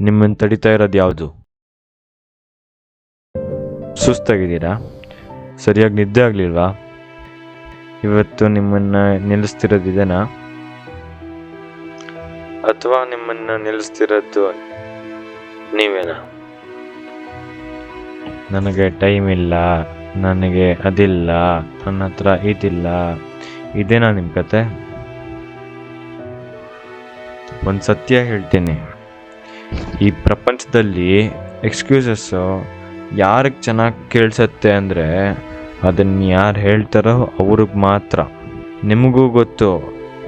ನಿಮ್ಮನ್ನು ತಡಿತಾ ಇರೋದು ಯಾವುದು? ಸುಸ್ತಾಗಿದ್ದೀರಾ? ಸರಿಯಾಗಿ ನಿದ್ದೆ ಆಗಲಿಲ್ವಾ? ಇವತ್ತು ನಿಮ್ಮನ್ನು ನಿಲ್ಲಿಸ್ತಿರೋದು ಇದೇನಾ? ಅಥವಾ ನಿಮ್ಮನ್ನು ನಿಲ್ಲಿಸ್ತಿರೋದು ನೀವೇನಾ? ನನಗೆ ಟೈಮ್ ಇಲ್ಲ ನನಗೆ ಅದಿಲ್ಲ ನನ್ನ ಹತ್ರ ಇದಿಲ್ಲ. ಇದೇನಾ ನಿಮ್ಮ ಕತೆ? ಒಂದು ಸತ್ಯ ಹೇಳ್ತೀನಿ. ಈ ಪ್ರಪಂಚದಲ್ಲಿ ಎಕ್ಸ್ಕ್ಯೂಸಸ್ಸು ಯಾರಿಗೆ ಚೆನ್ನಾಗಿ ಕೇಳಿಸತ್ತೆ ಅಂದರೆ ಅದನ್ನು ಯಾರು ಹೇಳ್ತಾರೋ ಅವ್ರಿಗೆ ಮಾತ್ರ. ನಿಮಗೂ ಗೊತ್ತು,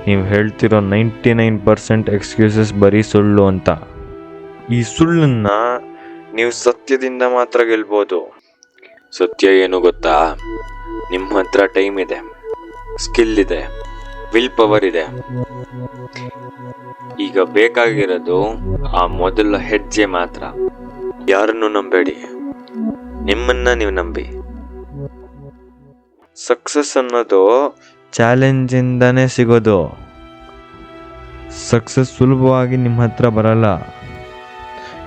ನೀವು ಹೇಳ್ತಿರೋ ನೈಂಟಿ ನೈನ್ ಪರ್ಸೆಂಟ್ ಎಕ್ಸ್ಕ್ಯೂಸಸ್ ಬರೀ ಸುಳ್ಳು ಅಂತ. ಈ ಸುಳ್ಳನ್ನು ನೀವು ಸತ್ಯದಿಂದ ಮಾತ್ರ ಗೆಲ್ಬೋದು ಸತ್ಯ ಏನು ಗೊತ್ತಾ? ನಿಮ್ಮ ಹತ್ರ ಟೈಮ್ ಇದೆ ಸ್ಕಿಲ್ ಇದೆ. ವಿಲ್ ಪವರ್ ಇದೆ. ಈಗ ಬೇಕಾಗಿರೋದು ಆ ಮೊದಲ ಹೆಜ್ಜೆ ಮಾತ್ರ. ಯಾರನ್ನು ನಂಬೇಡಿ. ನಿಮ್ಮನ್ನ ನೀವು ನಂಬಿ. ಸಕ್ಸಸ್ ಅನ್ನೋದು ಚಾಲೆಂಜಿಂದನೇ ಸಿಗೋದು. ಸಕ್ಸಸ್ ಸುಲಭವಾಗಿ ನಿಮ್ಮ ಹತ್ರ ಬರಲ್ಲ.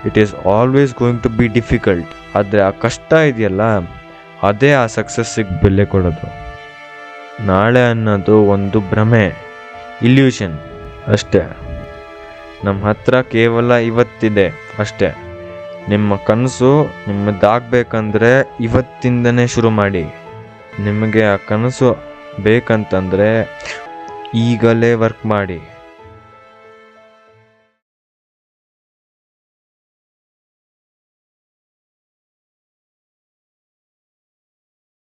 It is always going to be difficult ಆದರೆ ಆ ಕಷ್ಟ ಇದೆಯಲ್ಲ, ಅದೇ ಆ ಸಕ್ಸಸ್ಸಿಗೆ ಬೆಲೆ ಕೊಡೋದು. ನಾಳೆ ಅನ್ನೋದು ಒಂದು ಭ್ರಮೆ ಇಲ್ಯೂಷನ್ ಅಷ್ಟೇ. ನಮ್ಮ ಹತ್ರ ಕೇವಲ ಇವತ್ತಿದೆ ಅಷ್ಟೇ. ನಿಮ್ಮ ಕನಸು ನಿಮ್ಮದಾಗಬೇಕಂದ್ರೆ ಇವತ್ತಿಂದನೇ ಶುರು ಮಾಡಿ. ನಿಮಗೆ ಆ ಕನಸು ಬೇಕಂತಂದರೆ ಈಗಲೇ ವರ್ಕ್ ಮಾಡಿ.